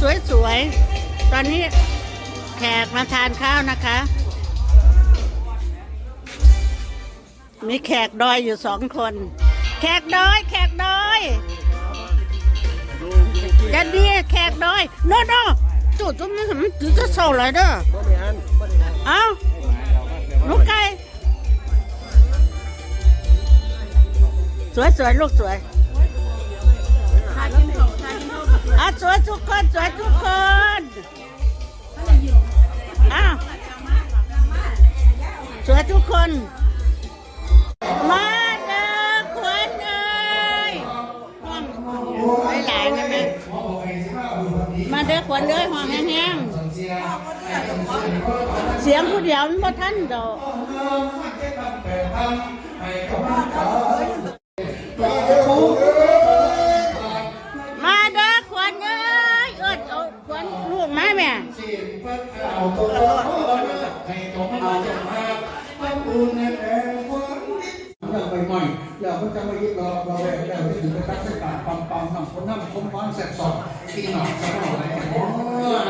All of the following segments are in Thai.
สวยๆ ตอนนี้แขกมาทานข้าวนะคะ มีแขกดอยอยู่สองคน แขกดอย แขกดอยจะดีแขกดอยโน่โน่จุดตรงนี้มันถึงจะเศร้เลยเด้อเอ้าลูกไก่สวยสวยลูกสวย สวยทุกคน สวยทุกคนอ้าวสวยทุกคน มาเด้อขวัญเอ้ยห้องไม่หลายนะแม่มาเด้อขวัญเอ้ยห้องแห้งๆเสียงผู้เดียวมันบ่ทันดอก แม่อยากไปใหม่อยากมันจะมายึดเราเราแบบแบบที่ถึงไปตัดเส้นตาปั๊มปั๊มน้ำคนน้ำคมร้อนแสบสอบตีหนอยสมองอะไรกันโอ้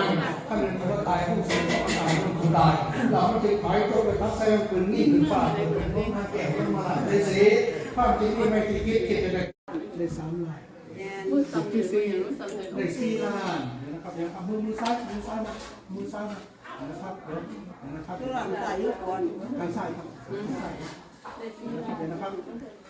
ยถ้าเป็นคนตายผู้เสียก็ตายผู้ตายเราไม่ติดไฟตัวไปตัดเส้นปืนนี่ปืนฝ่าปืนพวกมาแก่กันมาได้สิความจริงที่ไม่คิดคิดคิดจะได้ได้สามล้า นที่สี่ได้สี่ล้านนะครับเดี๋ยวเอามือมือซ้ายมือซ้ายมามือซ้ายมานะครับเดี๋ยวนะครับหลังใส่ยุก่อนทางซ้ายครับทางซ้ายครับเดี๋ยวนะครับ